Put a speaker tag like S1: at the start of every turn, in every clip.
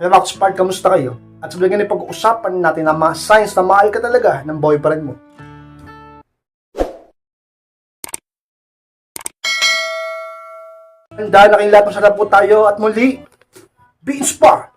S1: Hello mga Spark, kamusta kayo? At sa bigyan pag-uusapan natin ang mga signs na mahal ka talaga ng boyfriend mo. Handa na kayong lahat masarap po tayo at muli, be inspired!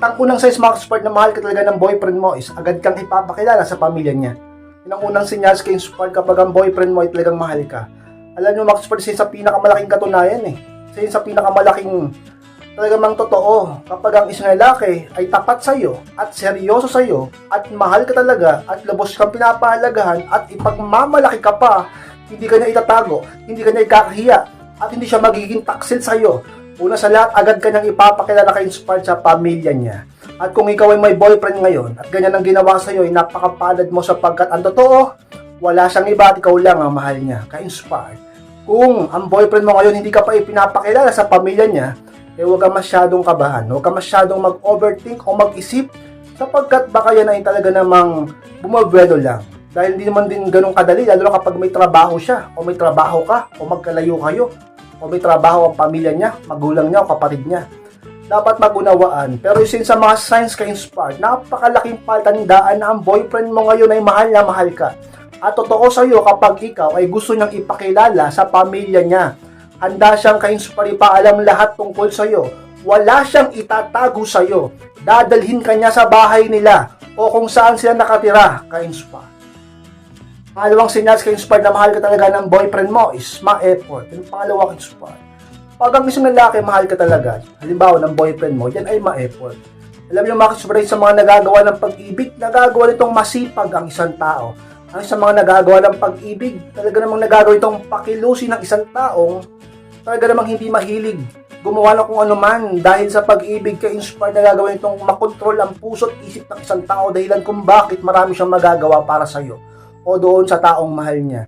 S1: Ang unang signs mga sport na mahal ka talaga ng boyfriend mo is agad kang ipapakilala sa pamilya niya. Yun ang unang sinyals kay sport kapag ang boyfriend mo ay talagang mahal ka. Alam sport, isa yun sa pinakamalaking katunayan eh. Yun sa pinakamalaking talagang mang totoo kapag ang isang lalaki ay tapat sa iyo at seryoso sa iyo at mahal ka talaga at lubos kang pinapahalagahan at ipagmamalaki ka pa, hindi ka niya itatago, hindi ka niya ikakahiya at hindi siya magiging taksil sa iyo. Una sa lahat, agad ka niyang ipapakilala kay Inspired sa pamilya niya. At kung ikaw ay may boyfriend ngayon at ganyan ang ginawa sa iyo, napakapalad mo sapagkat ang totoo, wala siyang iba at ikaw lang ang mahal niya, ka-inspired. Kung ang boyfriend mo ngayon hindi ka pa ipinapakilala sa pamilya niya, eh huwag ka masyadong kabahan, huwag ka masyadong mag-overthink o mag-isip sapagkat baka yan ay talaga namang bumabwedo lang. Dahil hindi naman din ganun kadali, lalo na kapag may trabaho siya, o may trabaho ka, o magkalayo kayo, o may trabaho ang pamilya niya, magulang niya o kapatid niya. Dapat magunawaan. Pero yun sa mga signs ka inspired, napakalaking paltandaan na ang boyfriend mo ngayon ay mahal na mahal ka. At totoo sa iyo kapag ikaw ay gusto niyang ipakilala sa pamilya niya. Handa siyang ka-inspire ipaalam lahat tungkol sa iyo. Wala siyang itatago sa iyo. Dadalhin ka niya sa bahay nila o kung saan sila nakatira, ka-inspire. Pangalawang sinyals ka inspired na mahal ka talaga ng boyfriend mo is ma-effort. Yung pangalawa ka inspired. Pag ang isang lalaki mahal ka talaga, halimbawa ng boyfriend mo, yan ay ma-effort. Alam niyo mga inspired sa mga nagagawa ng pag-ibig, nagagawa nitong masipag ang isang tao. Ang sa mga nagagawa ng pag-ibig, talaga namang nagagawa itong pakilusi ng isang taong talaga namang hindi mahilig gumawa ng kung ano dahil sa pag-ibig ka inspired na gagawin itong makontrol ang puso at isip ng isang tao dahilan kung bakit marami siyang magagawa para sa iyo o doon sa taong mahal niya.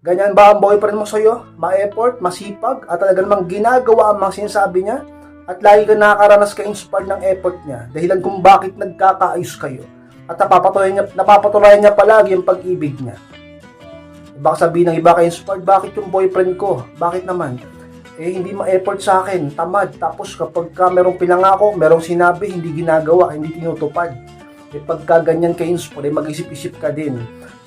S1: Ganyan ba ang boyfriend mo sa'yo? Ma-effort, masipag, at talaga namang ginagawa ang mga sinasabi niya? At lagi ka nakakaranas ka inspired ng effort niya dahilan kung bakit nagkakaayos kayo. At napapatuloy niya, napapatuloy niya palagi ang pag-ibig niya. Baka sabihin ng iba kay inspired, bakit yung boyfriend ko? Bakit naman? Eh, hindi ma-effort sa akin, tamad. Tapos kapag ka merong pinangako, merong sinabi, hindi ginagawa, hindi tinutupad. Eh, pagka ganyan kay inspired, eh, mag-isip-isip ka din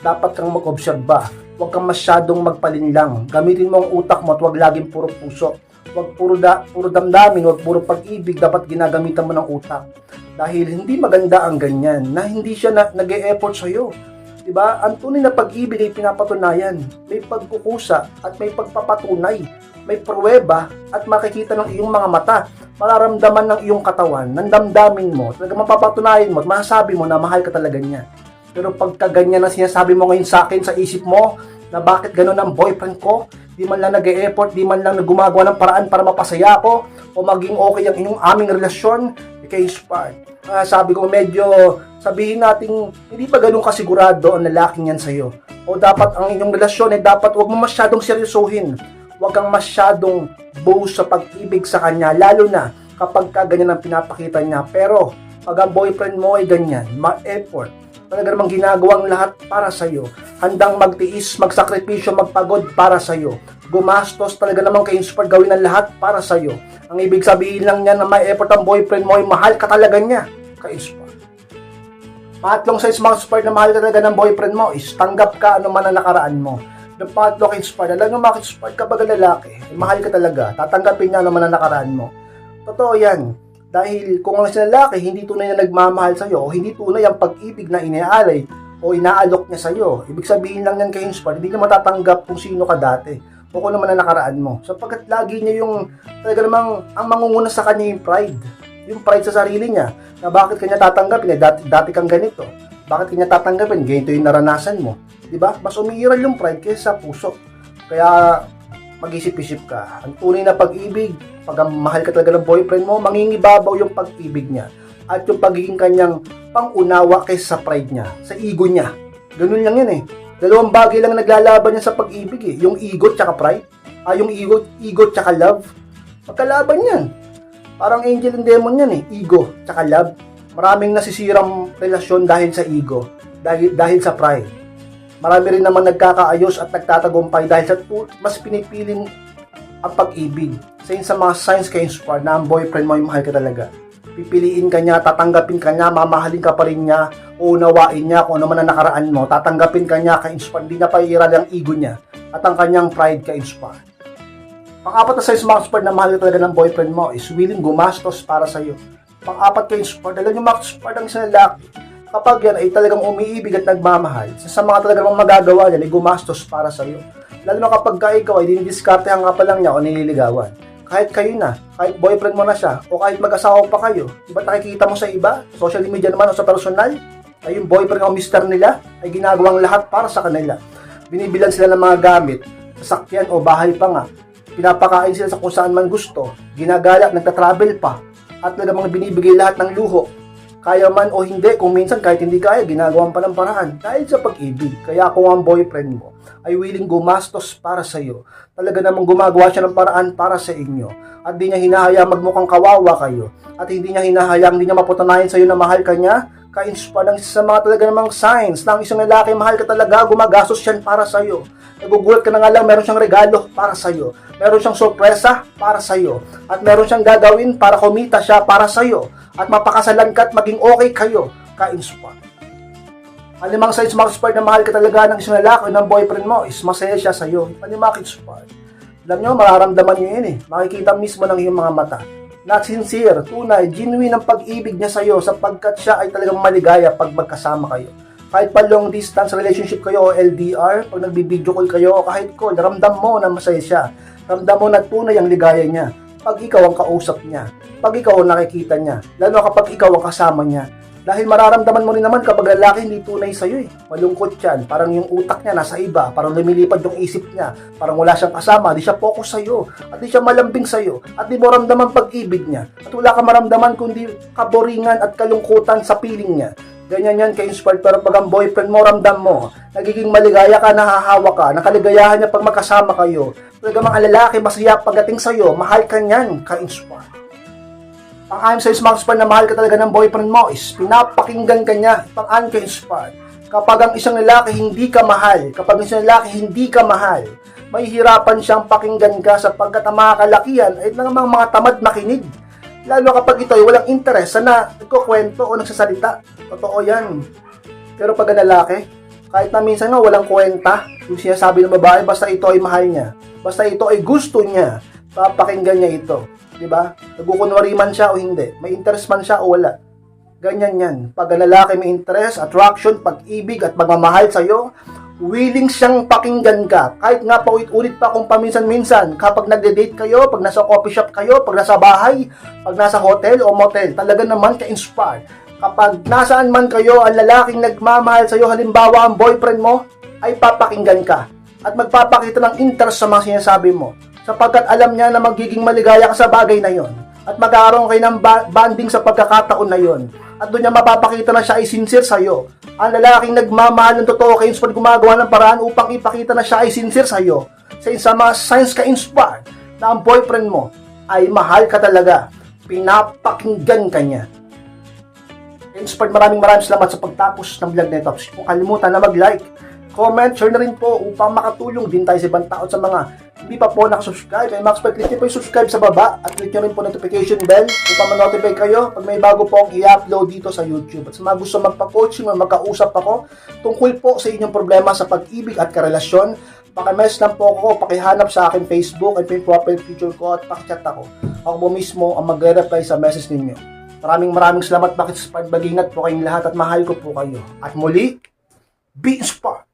S1: dapat kang mag-obserba. Huwag kang masyadong magpalinlang. Gamitin mo ang utak mo at huwag laging puro puso. Huwag puro, da, puro damdamin, huwag puro pag-ibig. Dapat ginagamitan mo ng utak. Dahil hindi maganda ang ganyan na hindi siya na, nag-e-effort sa'yo. Diba? Ang tunay na pag-ibig ay pinapatunayan. May pagkukusa at may pagpapatunay. May pruweba at makikita ng iyong mga mata. Mararamdaman ng iyong katawan, ng damdamin mo. Talaga mapapatunayan mo at masasabi mo na mahal ka talaga niya. Pero pagka ganyan na sinasabi mo ngayon sa akin sa isip mo, na bakit ganun ang boyfriend ko, di man lang nag-e-effort, di man lang gumagawa ng paraan para mapasaya ko, o maging okay ang inyong aming relasyon, kay inspired. Ah, sabi ko medyo sabihin nating hindi pa ganun kasigurado ang lalaking yan sa'yo. O dapat ang inyong relasyon ay dapat huwag mo masyadong seryosohin. Huwag kang masyadong boast sa pag-ibig sa kanya, lalo na kapag ka ganyan ang pinapakita niya. Pero pag ang boyfriend mo ay ganyan, ma-effort, talaga namang ginagawang lahat para sa iyo. Handang magtiis, magsakripisyo, magpagod para sa iyo. Gumastos talaga namang ka-inspired gawin ang lahat para sa iyo. Ang ibig sabihin lang niya na may effort ang boyfriend mo ay mahal ka talaga niya. Ka-inspired. Pangatlong size mga inspired na mahal talaga ng boyfriend mo is tanggap ka ano man ang nakaraan mo. Yung pangatlo ka-inspired, alam mo mga inspired kapag lalaki, eh, mahal ka talaga, tatanggapin niya ano man ang nakaraan mo. Totoo yan. Dahil kung ang lalaki hindi tunay na nagmamahal sa iyo o hindi tunay ang pag-ibig na iniaalay o inaalok niya sa iyo, ibig sabihin lang yan kay Inspire, hindi niya matatanggap kung sino ka dati o kung naman ang nakaraan mo. Sapagkat lagi niya yung talaga namang ang mangunguna sa kanya yung pride. Yung pride sa sarili niya na bakit kanya tatanggapin eh, dati, dati kang ganito. Bakit kanya tatanggapin? Ganito yung naranasan mo. Di ba? Mas umiiral yung pride kaysa sa puso. Kaya mag-isip-isip ka. Ang tunay na pag-ibig, pag mahal ka talaga ng boyfriend mo, mangingibabaw yung pag-ibig niya. At yung pagiging kanyang pangunawa kaysa sa pride niya, sa ego niya. Ganun lang yan eh. Dalawang bagay lang naglalaban niya sa pag-ibig eh. Yung ego tsaka pride. Ah, yung ego, ego tsaka love. Magkalaban yan. Parang angel and demon yan eh. Ego tsaka love. Maraming nasisirang relasyon dahil sa ego. dahil, dahil sa pride. Marami rin naman nagkakaayos at nagtatagumpay dahil sa mas pinipiling ang pag-ibig. Sa sa mga signs ka inspired na ang boyfriend mo ay mahal ka talaga. Pipiliin ka niya, tatanggapin ka niya, mamahalin ka pa rin niya, uunawain niya kung ano man ang nakaraan mo, tatanggapin ka niya, ka-inspired, hindi niya pairal ang ego niya at ang kanyang pride ka-inspired. Pang-apat na size mga inspired na mahal ka talaga ng boyfriend mo is willing gumastos para sa iyo. Pang-apat ka inspired, alam niyo mga inspired ang isang lalaki. Kapag yan ay talagang umiibig at nagmamahal, sa, mga talagang magagawa niya ay gumastos para sa iyo. Lalo na kapag ka ikaw ay dinidiscarte ang nga pa lang niya o nililigawan. Kahit kayo na, kahit boyfriend mo na siya, o kahit mag-asawa pa kayo, di ba nakikita mo sa iba, social media naman o sa personal, ay yung boyfriend o mister nila ay ginagawang lahat para sa kanila. Binibilan sila ng mga gamit, sasakyan o bahay pa nga, pinapakain sila sa kung saan man gusto, ginagala, nagta-travel pa, at talagang binibigay lahat ng luho. Kaya man o hindi, kung minsan kahit hindi kaya, ginagawan pa ng paraan dahil sa pag-ibig. Kaya kung ang boyfriend mo ay willing gumastos para sa iyo, talaga namang gumagawa siya ng paraan para sa inyo, at di niya hinahayang magmukhang kawawa kayo, at hindi niya hinahayang, hindi niya maputanayan sa iyo na mahal ka niya, ka-inspire lang sa mga talaga namang signs na ang isang lalaki mahal ka talaga, gumagastos yan para sa iyo. Nagugulat ka na nga lang, meron siyang regalo para sa iyo. Meron siyang sorpresa para sa iyo. At meron siyang gagawin para kumita siya para sa iyo. At mapakasalan ka at maging okay kayo, ka-inspire. Ang limang signs mga inspired na mahal ka talaga ng isang lalaki o ng boyfriend mo is masaya siya sa iyo. Panimak inspired. Alam nyo, mararamdaman nyo yun eh. Makikita mismo ng iyong mga mata. Na sincere, tunay, genuine ang pag-ibig niya sa iyo sapagkat siya ay talagang maligaya pag magkasama kayo. Kahit pa long distance relationship kayo o LDR, pag nagbibideo call kayo o kahit call, ramdam mo na masaya siya. Ramdam mo na tunay ang ligaya niya. Pag ikaw ang kausap niya, pag ikaw ang nakikita niya, lalo kapag ikaw ang kasama niya, dahil mararamdaman mo rin naman kapag lalaki hindi tunay sa'yo eh. Malungkot yan. Parang yung utak niya nasa iba. Parang lumilipad yung isip niya. Parang wala siyang kasama. Di siya focus sa'yo. At di siya malambing sa'yo. At di mo ramdaman pag-ibig niya. At wala ka maramdaman kundi kaboringan at kalungkutan sa piling niya. Ganyan yan ka-inspired. Pero pag ang boyfriend mo, ramdam mo. Nagiging maligaya ka, nahahawa ka. Nakaligayahan niya pag magkasama kayo. Talaga mga lalaki, masaya pagdating sa'yo. Mahal ka niyan, ka-inspired. Pang-ayon sa smart inspired na mahal ka talaga ng boyfriend mo is pinapakinggan ka niya. Ka inspired. Kapag ang isang lalaki hindi ka mahal, kapag ang isang lalaki hindi ka mahal, mahihirapan siyang pakinggan ka sapagkat ang mga kalakihan ay ng mga, mga tamad makinig. Lalo kapag ito ay walang interes sa na nagkukwento o nagsasalita. Totoo yan. Pero pag ang lalaki, kahit na minsan nga walang kwenta, yung sinasabi ng babae, basta ito ay mahal niya. Basta ito ay gusto niya, papakinggan niya ito. Di ba? Nagkukunwari man siya o hindi. May interest man siya o wala. Ganyan yan. Pag lalaki may interest, attraction, pag-ibig at pagmamahal sa'yo, willing siyang pakinggan ka. Kahit nga paulit-ulit pa kung paminsan-minsan, kapag nagde-date kayo, pag nasa coffee shop kayo, pag nasa bahay, pag nasa hotel o motel, talaga naman ka-inspire. Kapag nasaan man kayo, ang lalaking nagmamahal sa'yo, halimbawa ang boyfriend mo, ay papakinggan ka. At magpapakita ng interest sa mga sinasabi mo sapagkat alam niya na magiging maligaya ka sa bagay na yon at magkakaroon kayo ng ba- banding sa pagkakataon na yon at doon niya mapapakita na siya ay sincere sa iyo. Ang lalaking nagmamahal ng totoo kay inspired gumagawa ng paraan upang ipakita na siya ay sincere sa iyo. Sa isa mga signs ka inspired na ang boyfriend mo ay mahal ka talaga. Pinapakinggan ka niya. Inspired, maraming maraming salamat sa pagtapos ng vlog na ito. Kung kalimutan na mag-like, comment, share na rin po upang makatulong din tayo sa ibang tao sa mga hindi pa po nakasubscribe. Ay Max click niyo po yung subscribe sa baba at click nyo rin po notification bell upang ma-notify kayo pag may bago po akong i-upload dito sa YouTube. At sa mga gusto magpa-coaching o magkausap ako tungkol po sa inyong problema sa pag-ibig at karelasyon, pakimess lang po ako, pakihanap sa akin Facebook at yung profile picture ko at pakichat ako. Ako po mismo ang magre-reply sa message ninyo. Maraming maraming salamat bakit sa pagbagingat po kayong lahat at mahal ko po kayo. At muli, be inspired!